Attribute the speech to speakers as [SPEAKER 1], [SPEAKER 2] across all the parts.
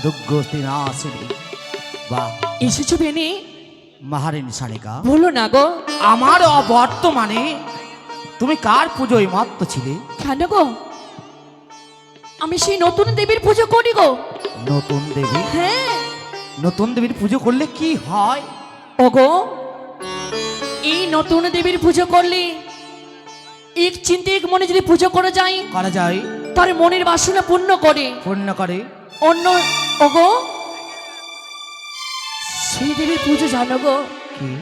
[SPEAKER 1] দুর্গা বা
[SPEAKER 2] এসেছ বেনি?
[SPEAKER 1] মহারিণী শালিকা
[SPEAKER 2] বলো না গো।
[SPEAKER 1] আমার অবর্তমানে তুমি কার পুজোয় মত্ত ছিলে?
[SPEAKER 2] কেন গো? আমি সেই নতুন দেবীর পুজো করি গো।
[SPEAKER 1] নতুন দেবী?
[SPEAKER 2] হ্যাঁ।
[SPEAKER 1] নতুন দেবীর পুজো করলে কি হয়?
[SPEAKER 2] ওগো এই নতুন দেবীর পুজো করলে এক চিন্তে এক মনে যদি পুজো করে যাই
[SPEAKER 1] করা যায়।
[SPEAKER 2] তার মনের বাসনা পূর্ণ করে।
[SPEAKER 1] পূর্ণ করে।
[SPEAKER 2] অন্য ওগো। সেই দেবীর পুজো জানো গো।
[SPEAKER 1] কি?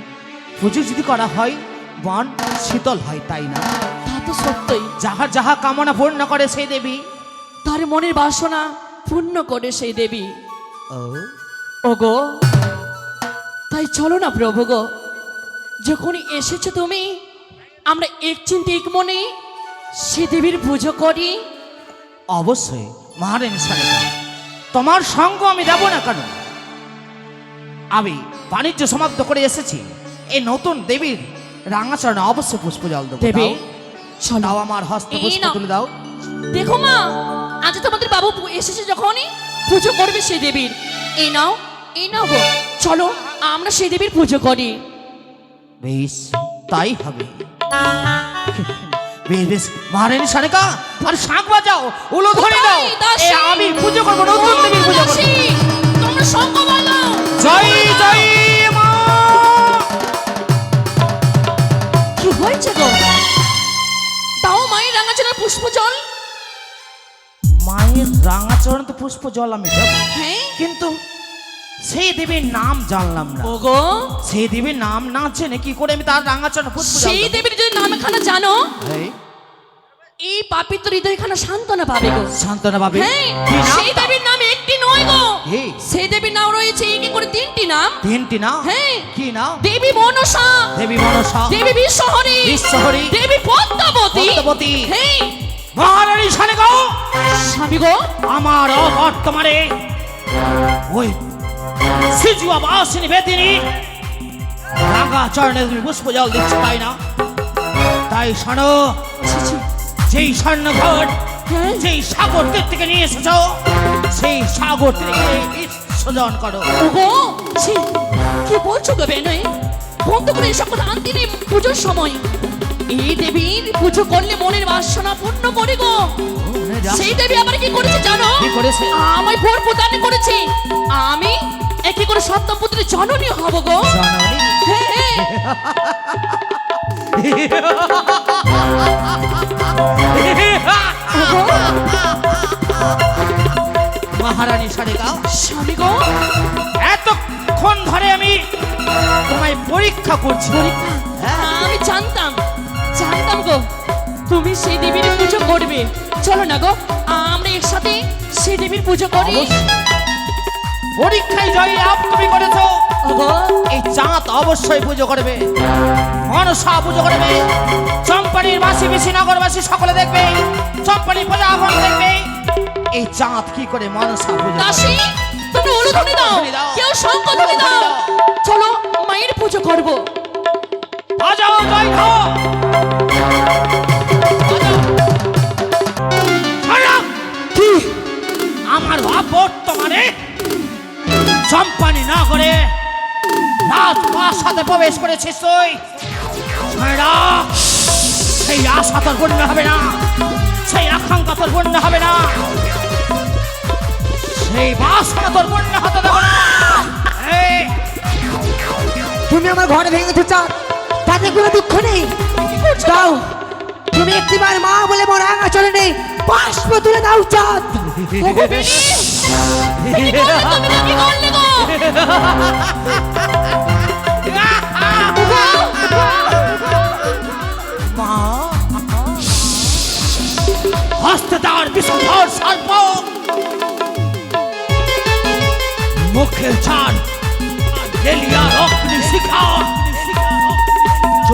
[SPEAKER 1] পুজো যদি করা হয় মন শীতল হয় তাই না?
[SPEAKER 2] তা তো সত্যই।
[SPEAKER 1] যাহা যাহা কামনা পূর্ণ করে সেই দেবী
[SPEAKER 2] তার মনের বাসনা পূর্ণ করে সেই দেবী।
[SPEAKER 1] ও।
[SPEAKER 2] ওগো তাই চলো না প্রভু গো। যখন এসেছ তুমি আমরা এক চিন্তে এক মনে সে দেবীর পুজো করি।
[SPEAKER 1] অবশ্যই মহারানী শালিকা তোমার সঙ্গ আমি দেব না কেন? আমি বাণিজ্য সমাপ্ত করে এসেছি। এই নতুন দেবীর রাঙাচরণে অবশ্যই পুষ্প জল দেবো।
[SPEAKER 2] দেবী
[SPEAKER 1] দাও।
[SPEAKER 2] চলো।
[SPEAKER 1] আমার হস্তে পুষ্প তুলে দাও।
[SPEAKER 2] দেখো মা আজ তোমাদের বাবু এসেছে যখনই। পুজো করবে সেই দেবীর। এই নাও এই নাও গো। চলো আমরা সেই দেবীর পুজো করি।
[SPEAKER 1] বেশ তাই হবে। বেশ বেশ মহারানী শালিকা আর শাঁখ বাজাও উলো ধরে দাও
[SPEAKER 2] পুষ্প জল
[SPEAKER 1] আমি
[SPEAKER 2] হ্যাঁ?
[SPEAKER 1] কিন্তু সেই দেবীর নাম জানলাম না।
[SPEAKER 2] ওগো?
[SPEAKER 1] সেই দেবীর নাম না জেনে কি করে আমি তার রাঙাচরণ পুষ্প
[SPEAKER 2] সেই দেবীর যদি নাম এখানে জানো?
[SPEAKER 1] এই,
[SPEAKER 2] পাপিত হৃদয়খানা সান্ত্বনা পাবে গো।
[SPEAKER 1] সান্ত্বনা পাবে?
[SPEAKER 2] হ্যাঁ সেই দেবীর নাম একটি নয় গো। সেই দেবীর নাম রয়েছে কি করে তিনটি নাম।
[SPEAKER 1] তিনটি নাম?
[SPEAKER 2] হ্যাঁ।
[SPEAKER 1] কি নাম?
[SPEAKER 2] দেবী মনসা।
[SPEAKER 1] দেবী মনসা।
[SPEAKER 2] দেবী বিশ্বহরী।
[SPEAKER 1] বিশ্বহরী।
[SPEAKER 2] দেবী পদ্মাবতী।
[SPEAKER 1] পদ্মাবতী।
[SPEAKER 2] হ্যাঁ।
[SPEAKER 1] মহারানী শালিকা
[SPEAKER 2] স্বামী গো।
[SPEAKER 1] আমার অবর্তমানে ওই সিজুয়া বাসিনী বেদিনী রাঙা চরণে তুমি পুষ্প জল দিচ্ছ তাই না? তাই শোনো। যেই স্বর্ণঘট
[SPEAKER 2] হ্যাঁ?
[SPEAKER 1] যেই সাগর তীর থেকে নিয়ে এসেছ সেই সাগর থেকে বিসর্জন করো।
[SPEAKER 2] ওগো কি বলছো গো বেনয়? বন্ধ করে এসব কথা আনতে নেই পুজোর সময়। এই দেবীর পুজো করলে মনের বাসনা পূর্ণ করে গো। সেই দেবী আবার কি করেছে জানো? আমায় ভোর প্রদান করেছে। আমি একে করে সপ্তপুত্রের জননী হব গো। হ্যাঁ, হ্যাঁ।
[SPEAKER 1] মহারানী সারিকা
[SPEAKER 2] স্বামী গো।
[SPEAKER 1] এতক্ষণ ধরে আমি তোমায় পরীক্ষা করছি।
[SPEAKER 2] পরীক্ষা? আমি জানতাম। গো। তুমি সেই দেবীর পুজো করবে। চলো না গো আমরা একসাথে সেই দেবীর পুজো করি।
[SPEAKER 1] পরীক্ষায় জয়ী লাভ তুমি করেছ। এই চাঁদ অবশ্যই পুজো করবে। মনসা পুজো করবে। চম্পানির বাসী বেশি নগরবাসী সকলে দেখবে। চম্পানির প্রজাগণ দেখবে। এই চাঁদ কি করে মনসা পুজো।
[SPEAKER 2] দাসী তুমি উলুধনি দাও।
[SPEAKER 1] দাও।
[SPEAKER 2] কেউ শঙ্খ ধ্বনি দাও। চলো মায়ের পুজো করব।
[SPEAKER 1] বাজাও জয় কি আমার ভাব বর্তমানে চম্পানি না করে রাজপ্রাসাদে প্রবেশ করেছিস তুই সেই আশা তোর পূর্ণ হবে না, সেই আকাঙ্ক্ষা তোর পূর্ণ হবে না, সেই বাসনা তোর পূর্ণ হতে দেবো না।
[SPEAKER 3] তুমি আমার ঘরে ভেঙেছো চাঁদ তাতে কোনো দুঃখ নেই। দাও তুমি একটিবার মা বলে মোর রাঙা চলে নেই। বাষ্প তুলে দাও চাঁদ।
[SPEAKER 1] বিষধর সর্প। মুখে চার ডেলিয়ার অগ্নি শিখা।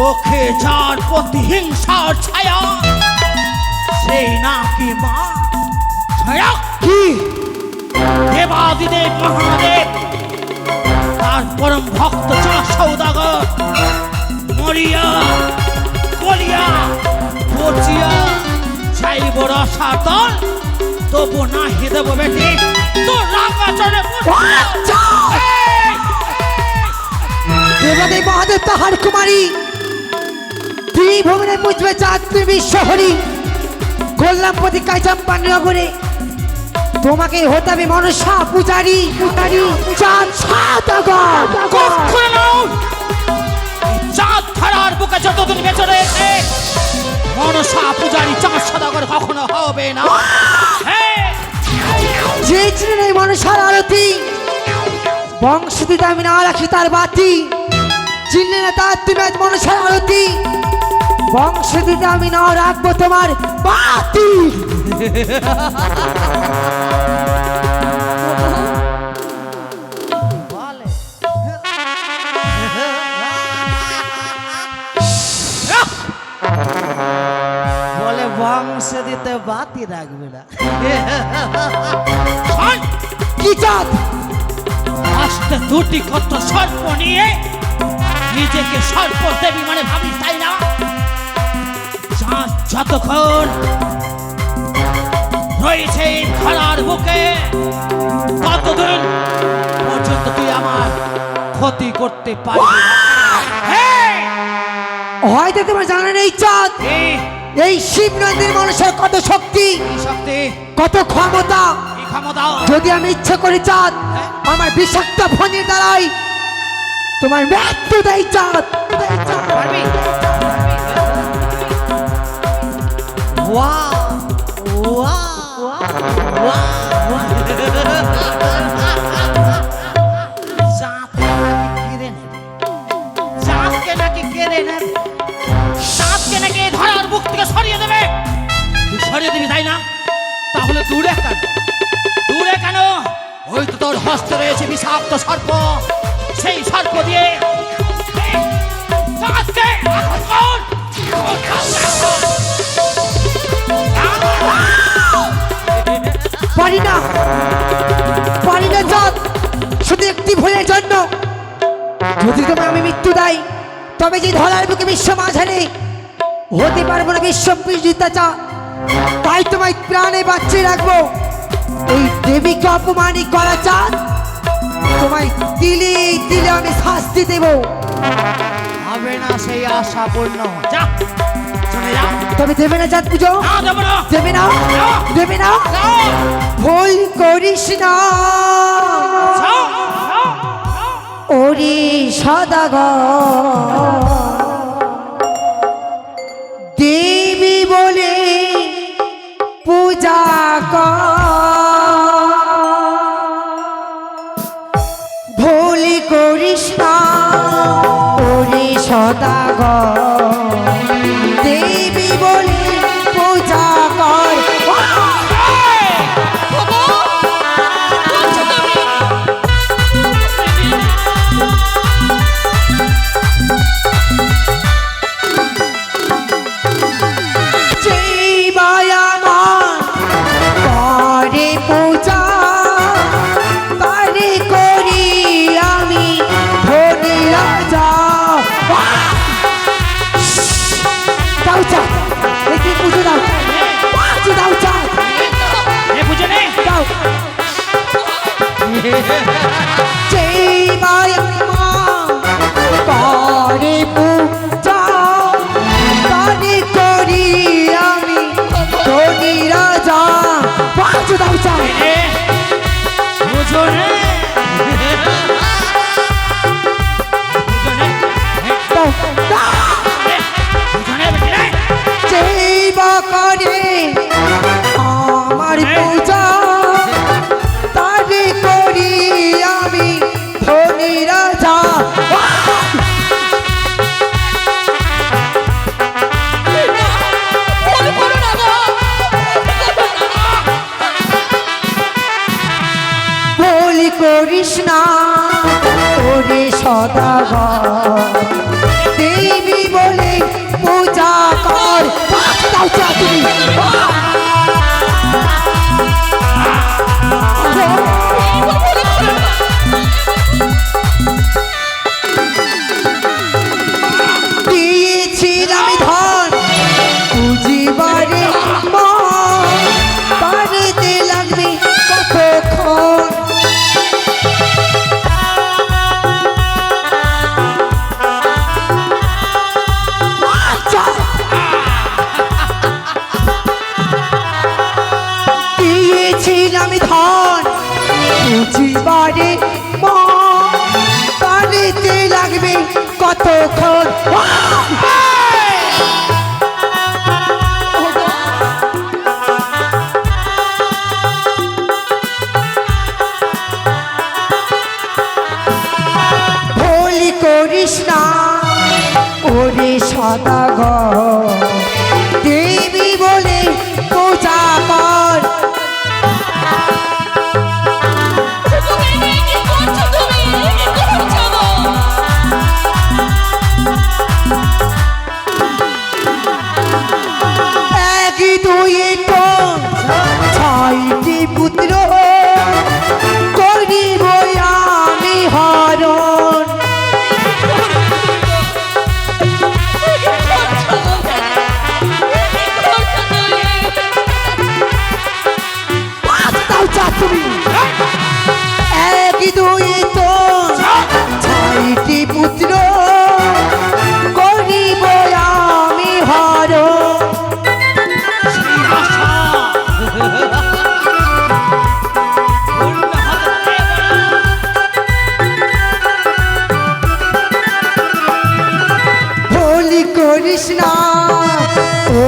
[SPEAKER 1] চোখে চার প্রতিহিংসার ছায়া সেই নাকি মা? ছায়া? কি? দেবাদিদেব মহাদেব তার পরম ভক্ত চা সৌদাগর মরিয়া বলিয়া পচিয়া চাইব রসাতল তবু না হে দেবো বেটি তোর রাঙা চলে
[SPEAKER 3] দেবাদেব মহাদেব তাহার কুমারী ত্রিভুবনে পুজবে চাঁদ বিশ্বহরি কল্যাণপতি কাইচাম্পান নগরে। তোমাকে হতে হবে মনসা পূজারি। পূজারি। চাঁদ সাতগর
[SPEAKER 1] কখনো চাঁদ ধরার বুকে যতদিন বেঁচে রয়েছে মনসা পূজারি চাঁদ সদাগর কখনো হবে না।
[SPEAKER 3] যে ছিলেন এই মনসার আরতি বংশদিতে আমি না রাখি তার বাতি। চিনলে না তার তুমি আজ মনসার আরতি। বংশদিতে আমি না রাখব তোমার বাতি।
[SPEAKER 4] বলে বংশ দিতে বাতি রাখবে না।
[SPEAKER 3] কি চাঁদ?
[SPEAKER 1] আস্তে দুটি কত সর্প নিয়ে নিজেকে সর্প দেবী মানে ভাবিস যতক্ষণ রয়েছে এই ধরার বুকে ততদিন পর্যন্ত তুই আমার ক্ষতি করতে পারবি। হ্যাঁ!
[SPEAKER 3] হয়তো তোমার জানা নেই চাঁদ।
[SPEAKER 1] এই
[SPEAKER 3] এই শিব নদীর মানুষের কত শক্তি কত ক্ষমতা।
[SPEAKER 1] কি ক্ষমতা?
[SPEAKER 3] যদি আমি ইচ্ছে করি চাঁদ আমার বিষাক্ত ফণির দ্বারাই তোমার মৃত্যু দেয় চাঁদ। দেয় চাঁদ।
[SPEAKER 1] সরিয়ে দেবে তুই সরিয়ে দিবি তাই না তাহলে দূরে কেন কেন ওই তোর হস্তে রয়েছে বিষাক্ত সর্প সেই সর্প দিয়ে।
[SPEAKER 3] পারি না পারি না চাঁদ শুধু একটি ভুলের জন্য। যদি তোমার আমি মৃত্যু দেয় তবে যে ধরার বুকে বিশ্ব মাঝারে, হতে পারব না বিশ্ব বিজিতা চা তাই তোমায় প্রাণে বাঁচিয়ে রাখব। এই দেবীকে অপমানি করা চাঁদ। তোমায় দিলে দিলে আমি শাস্তি দেবো।
[SPEAKER 4] হবে না সেই আশা পূর্ণ
[SPEAKER 1] যা চলে যা
[SPEAKER 3] তবে দেবে না চাঁদ পুজো
[SPEAKER 1] দেবো না
[SPEAKER 3] দেবে না। ভুল করিস না। ওরে সদাগ করিস না ওরে সদাগ দেবী বুঝিবারে মারিতে লাগবে কতক্ষণ? করিস না ওরে সদাগর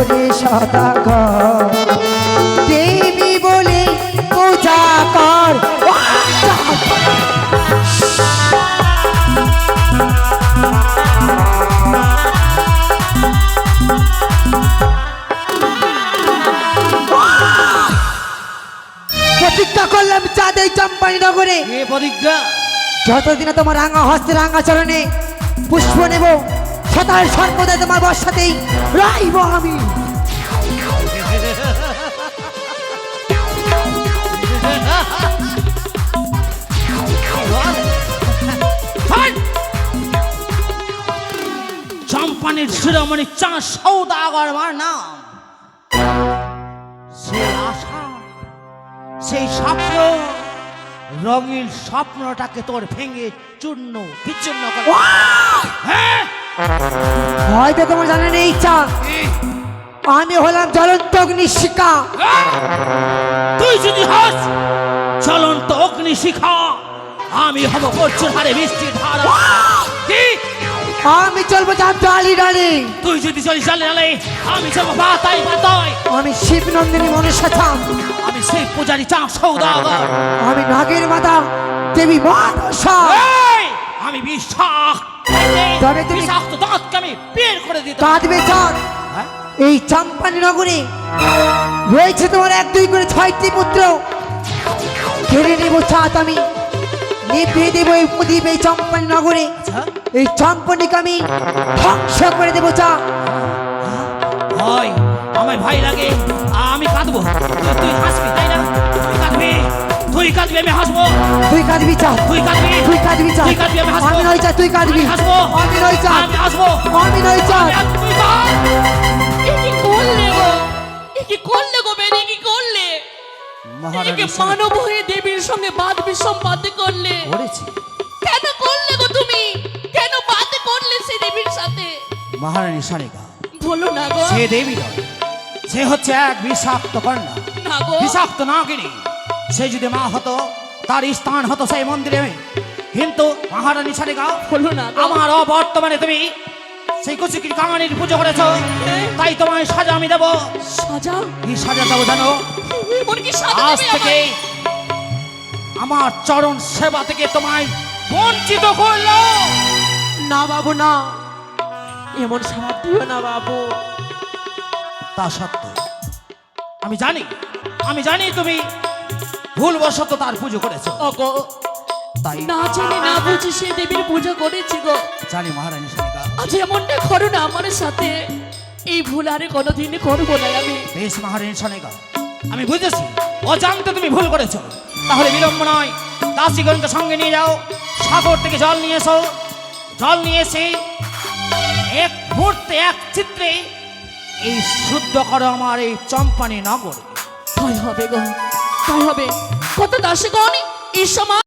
[SPEAKER 3] ওরে সদাগর দেবী বলে পূজা কর। প্রতিজ্ঞা করলাম চাঁদের চম্পানি নগরে।
[SPEAKER 1] পরীক্ষা
[SPEAKER 3] যতদিন তোমার রাঙা হস্তে রাঙা চরণে পুষ্প নেব সদার সর্বদা তোমার বর্ষাতেই রাইব আমি।
[SPEAKER 1] চম্পানের শিরোমণি চা সৌদাগর আমার নাম। সেই আশা সেই স্বপ্ন রঙিন স্বপ্নটাকে তোর ভেঙে চূর্ণ বিচ্ছিন্ন করে। হ্যাঁ!
[SPEAKER 3] হয়তো তোমার জানা নেই ইচ্ছা। আমি হলাম জ্বলন্ত অগ্নিশিকা
[SPEAKER 1] তুই যদি হাস চলন্ত অগ্নি শিখা আমি হব প্রচুর হারে বৃষ্টির ধারা। কি?
[SPEAKER 3] আমি চলবো যার ডালি ডালি
[SPEAKER 1] তুই যদি চলিস জালে জালে আমি চলবো বাতাই বাতাই
[SPEAKER 3] আমি শিব নন্দিনী মনুষ্য থাম
[SPEAKER 1] আমি সেই পূজারি চা সৌদাগর।
[SPEAKER 3] আমি নাগের মাতা দেবী মানসা!
[SPEAKER 1] আমি বিশ্বাস।
[SPEAKER 3] তবে তুমি-
[SPEAKER 1] দাঁতকে আমি বের করে দিতে
[SPEAKER 3] কাঁদবে চাঁদ।
[SPEAKER 1] হ্যাঁ?
[SPEAKER 3] এই চাম্পানি নগরে রয়েছে তোমার এক দুই করে ছয়টি পুত্র। কেড়ে নেব চাঁদ আমি। নিভিয়ে দেবো এই প্রদীপ এই চম্পানি নগরে।
[SPEAKER 1] আচ্ছা।
[SPEAKER 3] এই চম্পনিকে আমি ধ্বংস করে দেবো চা
[SPEAKER 1] ভয় আমায় ভয় লাগে। আমি কাঁদবো। তুই- তুই হাসবি তাই না? তুই কাঁদবি। তুই কাঁদবি আমি হাসবো।
[SPEAKER 3] তুই কাঁদবি চা।
[SPEAKER 1] তুই কাঁদবি।
[SPEAKER 3] তুই কাঁদবি চা।
[SPEAKER 1] তুই কাঁদবি আমি হাসবো।
[SPEAKER 3] আমি নই চা তুই কাঁদবি।
[SPEAKER 1] হাসবো।
[SPEAKER 3] আমি নই চা।
[SPEAKER 1] আমি হাসবো।
[SPEAKER 3] আমি নই চা।
[SPEAKER 1] তুই কাঁদ
[SPEAKER 2] এ কি করলে গো? এ কি করলে গো বেরি কি করলে? একে মানব হয়ে দেবীর সঙ্গে বাদ বিসম্বাদ করলে।
[SPEAKER 1] করেছি।
[SPEAKER 2] কেন করলে গো তুমি? কেন বাদ করলে সে দেবীর সাথে?
[SPEAKER 1] মহারানী সারিকা
[SPEAKER 2] বলো না গো।
[SPEAKER 1] সে দেবী নয়। সে হচ্ছে এক বিষাক্ত কন্যা।
[SPEAKER 2] না গো।
[SPEAKER 1] বিষাক্ত নাগিনী। সে যদি মা হতো তার স্থান হতো সেই মন্দিরে। কিন্তু মহারানী সারিকা
[SPEAKER 2] বলো না
[SPEAKER 1] আমার অবর্তমানে তুমি সেই কুচুকির কাঙানির পুজো করেছ। তাই তোমায় সাজা আমি দেবো।
[SPEAKER 2] সাজা?
[SPEAKER 1] কি সাজা দেবো জানো?
[SPEAKER 2] সাজা
[SPEAKER 1] আজ থেকে আমার চরণ সেবা থেকে তোমায় বঞ্চিত করল।
[SPEAKER 2] না বাবু না। এমন দিও না বাবু।
[SPEAKER 1] তা সত্য আমি জানি আমি জানি তুমি ভুলবশত তার পুজো করেছ।
[SPEAKER 2] ওগো
[SPEAKER 1] তাই
[SPEAKER 2] না জানি না বুঝি সে দেবীর পুজো করেছি গো।
[SPEAKER 1] জানি মহারানী সারিকা
[SPEAKER 2] আজ এমনটা করো না আমার সাথে। এই ভুল আরে কোনোদিন করব না আমি।
[SPEAKER 1] বেশ মহারানী সারিকা আমি বুঝেছি অজান্তে তুমি ভুল করেছ। তাহলে বিলম্ব নয়। দাসীগণকে সঙ্গে নিয়ে যাও সাগর থেকে জল নিয়ে এসো। জল নিয়ে এসে এক মুহূর্তে এক চিত্রে এই শুদ্ধ করো আমার এই চম্পানি নগর।
[SPEAKER 2] তাই হবে গো। হবে। কত দাসীগণ এই সময়